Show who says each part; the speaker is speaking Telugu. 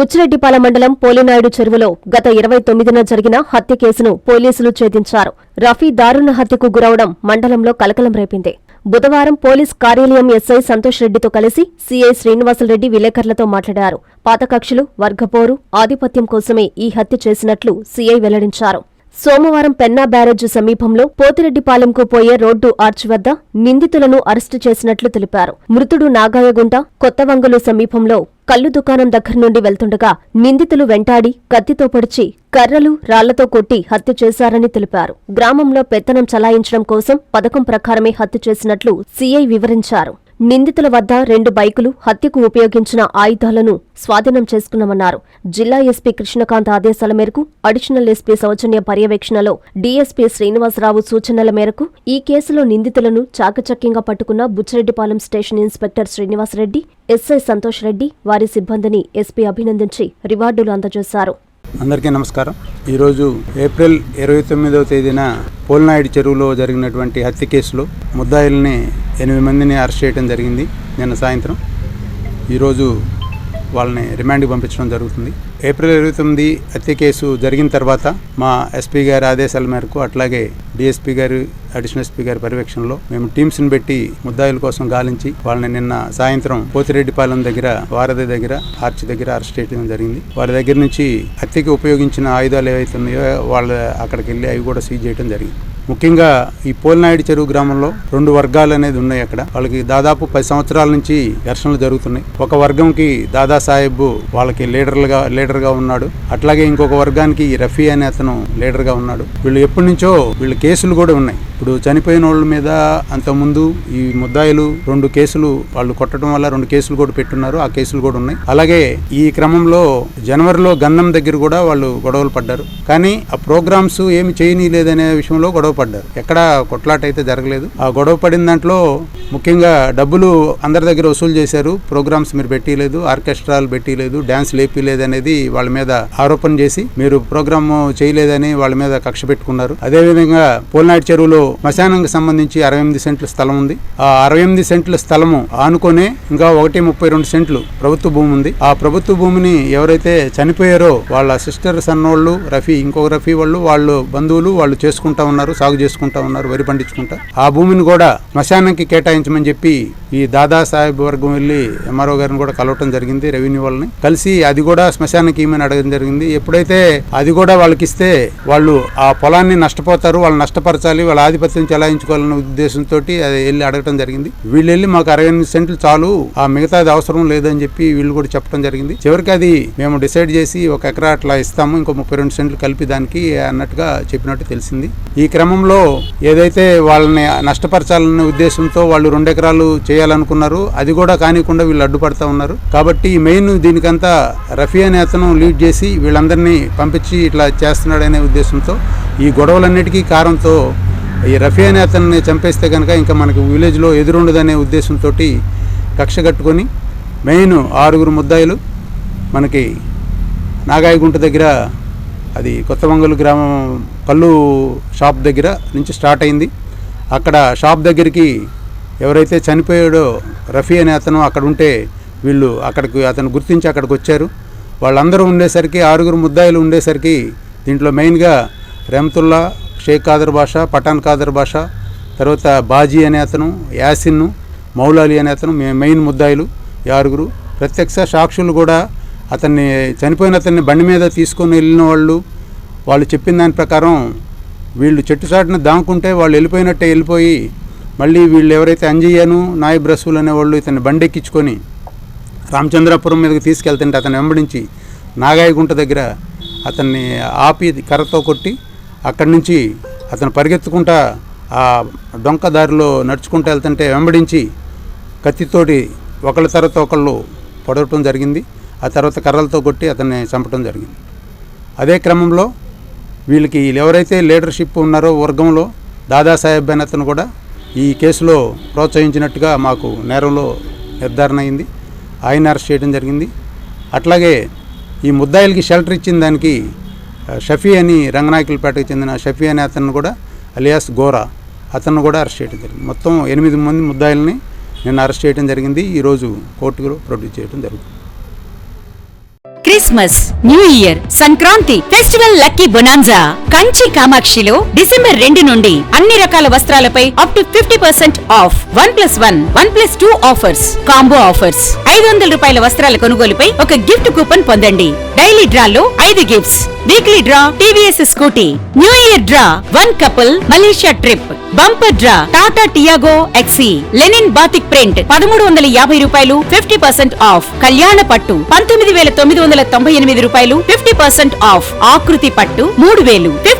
Speaker 1: బుచ్చిరెడ్డిపాల మండలం పోలినాయుడు చెరువులో గత ఇరవై తొమ్మిదిన జరిగిన హత్య కేసును పోలీసులు ఛేదించారు. రఫీ దారుణ హత్యకు గురవడం మండలంలో కలకలం రేపింది. బుధవారం పోలీస్ కార్యాలయం ఎస్ఐ సంతోష్ రెడ్డితో కలిసి సీఐ శ్రీనివాసరెడ్డి విలేకరులతో మాట్లాడారు. పాతకక్షులు వర్గపోరు ఆధిపత్యం కోసమే ఈ హత్య చేసినట్లు సీఐ వెల్లడించారు. సోమవారం పెన్నా బ్యారేజ్ సమీపంలో పోతిరెడ్డిపాలెంకు పోయే రోడ్డు ఆర్చ్ వద్ద నిందితులను అరెస్టు చేసినట్లు తెలిపారు. మృతుడు నాగాయగుంట కొత్తవంగలు సమీపంలో కల్లు దుకాణం దగ్గర నుండి వెళ్తుండగా నిందితులు వెంటాడి కత్తితో పొడిచి కర్రలు రాళ్ళతో కొట్టి హత్య చేశారని తెలిపారు. గ్రామంలో పెత్తనం చలాయించడం కోసం పథకం ప్రకారమే హత్య చేసినట్లు సీఐ వివరించారు. నిందితుల వద్ద రెండు బైకులు హత్యకు ఉపయోగించిన ఆయుధాలను స్వాధీనం చేసుకున్నామన్నారు. జిల్లా ఎస్పీ కృష్ణకాంత్ ఆదేశాల మేరకు అడిషనల్ ఎస్పీ సౌజన్య పర్యవేక్షణలో డీఎస్పీ శ్రీనివాసరావు సూచనల మేరకు ఈ కేసులో నిందితులను చాకచక్యంగా పట్టుకున్న Buchireddipalem station inspector Srinivasareddy SI Santosh Reddy వారి సిబ్బందిని ఎస్పీ అభినందించి రివార్డులు అందజేశారు.
Speaker 2: అందరికీ నమస్కారం. ఈరోజు ఏప్రిల్ ఇరవై తొమ్మిదవ తేదీన పోల్నాయుడు చెరువులో జరిగినటువంటి హత్య కేసులో ముద్దాయిల్ని ఎనిమిది మందిని అరెస్ట్ చేయడం జరిగింది. నిన్న సాయంత్రం ఈరోజు వాళ్ళని రిమాండ్కి పంపించడం జరుగుతుంది. ఏప్రిల్ ఇరవై తొమ్మిది హత్య కేసు జరిగిన తర్వాత మా ఎస్పీ గారి ఆదేశాల మేరకు అట్లాగే డిఎస్పీ గారు అడిషనల్ ఎస్పీ గారి పర్యవేక్షణలో మేము టీమ్స్ని పెట్టి ముద్దాయిల కోసం గాలించి వాళ్ళని నిన్న సాయంత్రం పోతిరెడ్డిపాలెం దగ్గర వారధి దగ్గర ఆర్చి దగ్గర అరెస్ట్ చేయడం జరిగింది. వాళ్ళ దగ్గర నుంచి హత్యకి ఉపయోగించిన ఆయుధాలు ఏవైతే ఉన్నాయో వాళ్ళ అక్కడికి వెళ్ళి అవి కూడా సీజ్ చేయడం జరిగింది. ముఖ్యంగా ఈ పోలినాయుడు చెరువు గ్రామంలో రెండు వర్గాలు అనేది ఉన్నాయి అక్కడ. వాళ్ళకి దాదాపు పది సంవత్సరాల నుంచి ఘర్షణలు జరుగుతున్నాయి. ఒక వర్గంకి దాదా సాహెబ్ వాళ్ళకి లీడర్లుగా లీడర్గా ఉన్నాడు. అట్లాగే ఇంకొక వర్గానికి రఫీ అనే అతను లీడర్గా ఉన్నాడు. వీళ్ళు ఎప్పటి నుంచో వీళ్ళ కేసులు కూడా ఉన్నాయి. ఇప్పుడు చనిపోయిన వాళ్ళ మీద అంతకుముందు ఈ ముద్దాయిలు రెండు కేసులు వాళ్ళు కొట్టడం వల్ల రెండు కేసులు కూడా పెట్టున్నారు. ఆ కేసులు కూడా ఉన్నాయి. అలాగే ఈ క్రమంలో జనవరిలో గంధం దగ్గర కూడా వాళ్ళు గొడవలు పడ్డారు. కానీ ఆ ప్రోగ్రామ్స్ ఏమి చేయనీయలేదనే విషయంలో గొడవ పడ్డారు. ఎక్కడ కొట్లాట అయితే జరగలేదు. ఆ గొడవ పడిన దాంట్లో ముఖ్యంగా డబ్బులు అందరి దగ్గర వసూలు చేశారు. ప్రోగ్రామ్స్ మీరు పెట్టలేదు ఆర్కెస్ట్రాలు పెట్టలేదు డ్యాన్స్ లేపిలేదు అనేది వాళ్ళ మీద ఆరోపణ చేసి మీరు ప్రోగ్రామ్ చేయలేదని వాళ్ళ మీద కక్ష పెట్టుకున్నారు. అదేవిధంగా పోల్నాడు చెరువులో శ్మశానంకి సంబంధించి అరవై ఎనిమిది సెంట్ల స్థలం ఉంది. ఆ అరవై ఎనిమిది సెంట్ల స్థలము ఆనుకొనే ఇంకా ఒకటి ముప్పై రెండు సెంట్లు ప్రభుత్వ భూమి ఉంది. ఆ ప్రభుత్వ భూమిని ఎవరైతే చనిపోయారో వాళ్ళ సిస్టర్ సన్నోళ్ళు రఫీ ఇంకొక రఫీ వాళ్ళు వాళ్ళు బంధువులు వాళ్ళు చేసుకుంటా ఉన్నారు సాగు చేసుకుంటా ఉన్నారు వరి పండించుకుంటా. ఆ భూమిని కూడా శ్మశానంకి కేటాయించమని చెప్పి ఈ దాదా సాహెబ్ వర్గం వెళ్ళి ఎంఆర్ఓ గారిని కూడా కలవటం జరిగింది రెవెన్యూ వాళ్ళని. కలిసి అది కూడా శ్మశానానికి ఏమని అడగడం జరిగింది. ఎప్పుడైతే అది కూడా వాళ్ళకి ఇస్తే వాళ్ళు ఆ పొలాన్ని నష్టపోతారు వాళ్ళు నష్టపరచాలి వాళ్ళ ఆధిపత్యం చెలాయించుకోవాలన్న ఉద్దేశంతో అది వెళ్ళి అడగటం జరిగింది. వీళ్ళు వెళ్ళి మాకు అరవై ఎనిమిది సెంట్లు చాలు ఆ మిగతాది అవసరం లేదని చెప్పి వీళ్ళు కూడా చెప్పడం జరిగింది. చివరికి అది మేము డిసైడ్ చేసి ఒక ఎకరా అట్లా ఇస్తాము ఇంకో ముప్పై రెండు సెంట్లు కలిపి దానికి అన్నట్టుగా చెప్పినట్టు తెలిసింది. ఈ క్రమంలో ఏదైతే వాళ్ళని నష్టపరచాలనే ఉద్దేశంతో వాళ్ళు రెండు ఎకరాలు చేయాలనుకున్నారు అది కూడా కానికుండా వీళ్ళు అడ్డుపడతా ఉన్నారు. కాబట్టి మెయిన్ దీనికంతా రఫీ అనే అతను లీడ్ చేసి వీళ్ళందరినీ పంపించి ఇట్లా చేస్తున్నాడనే ఉద్దేశంతో ఈ గొడవలన్నిటికీ కారంతో ఈ రఫీ అనే అతన్ని చంపేస్తే కనుక ఇంకా మనకి విలేజ్లో ఎదురుండదనే ఉద్దేశంతో కక్ష కట్టుకొని మెయిన్ ఆరుగురు ముద్దాయిలు మనకి నాగాయగుంట దగ్గర అది కొత్తమంగళ గ్రామం కళ్ళు షాప్ దగ్గర నుంచి స్టార్ట్ అయింది. అక్కడ షాప్ దగ్గరికి ఎవరైతే చనిపోయాడో రఫీ అనే అతను అక్కడ ఉంటే వీళ్ళు అక్కడికి అతను గుర్తించి అక్కడికి వచ్చారు. వాళ్ళందరూ ఉండేసరికి ఆరుగురు ముద్దాయిలు ఉండేసరికి దీంట్లో మెయిన్గా రెమ్తుల్లా షేక్ కాదర్ భాష పఠాన్ కాదర్ భాష తర్వాత బాజీ అనే అతను యాసిన్ మౌలాలి అనే అతను మెయిన్ ముద్దాయిలు ఈ ఆరుగురు ప్రత్యక్ష సాక్షులు కూడా అతన్ని చనిపోయిన అతన్ని బండి మీద తీసుకొని వెళ్ళిన వాళ్ళు వాళ్ళు చెప్పిన దాని ప్రకారం వీళ్ళు చెట్టు చాటున దాముకుంటే వాళ్ళు వెళ్ళిపోయినట్టే వెళ్ళిపోయి మళ్ళీ వీళ్ళు ఎవరైతే అంజయ్యను నాయబ్ రసూల్ అనేవాళ్ళు ఇతన్ని బండి ఎక్కించుకొని రామచంద్రాపురం మీదకి తీసుకెళ్తుంటే అతను వెంబడించి నాగాయగుంట దగ్గర అతన్ని ఆపి కర్రతో కొట్టి అక్కడి నుంచి అతను పరిగెత్తుకుంటా ఆ డొంక దారిలో నడుచుకుంటూ వెళ్తుంటే వెంబడించి కత్తితోటి ఒకళ్ళ తర్వాత ఒకళ్ళు పొడవటం జరిగింది. ఆ తర్వాత కర్రలతో కొట్టి అతన్ని చంపడం జరిగింది. అదే క్రమంలో వీళ్ళకి ఎవరైతే లీడర్షిప్ ఉన్నారో వర్గంలో దాదాసాహెబ్ అనే అతను కూడా ఈ కేసులో ప్రోత్సహించినట్టుగా మాకు నేరంలో నిర్ధారణ అయింది. ఆయన అరెస్ట్ చేయడం జరిగింది. అట్లాగే ఈ ముద్దాయిలకి షెల్టర్ ఇచ్చిన దానికి షఫీ అని రంగనాయకులపేటకు చెందిన షఫీ అనే అతను కూడా అలియాస్ గోరా అతను కూడా అరెస్ట్ చేయడం జరిగింది. మొత్తం ఎనిమిది మంది ముద్దాయిల్ని నిన్న అరెస్ట్ చేయడం జరిగింది. ఈరోజు కోర్టులో ప్రొడ్యూస్ చేయడం జరుగుతుంది.
Speaker 3: Christmas new year Sankranti festival lucky bonanza Kanchi కామాక్షిలో December రెండు నుండి అన్ని రకాల వస్త్రాలపై up to fifty percent off one plus one one plus two offers combo offers. ఐదు వందల రూపాయల వస్త్రాల కొనుగోలుపై ఒక గిఫ్ట్ కూపన్ పొందండి. డైలీ డ్రాలో ఐదు gifts weekly draw TVS Scooty. New year draw one couple Malaysia trip bumper draw Tata Tiago XE linen batik print పదమూడు వందల యాభై రూపాయలు ఫిఫ్టీ పర్సెంట్ ఆఫ్ కళ్యాణ పట్టు పంతొమ్మిది వేల తొమ్మిది వందల తొంభై ఎనిమిది రూపాయలు ఫిఫ్టీ పర్సెంట్ ఆఫ్ ఆకృతి పట్టు మూడు వేలు ఫిఫ్టీ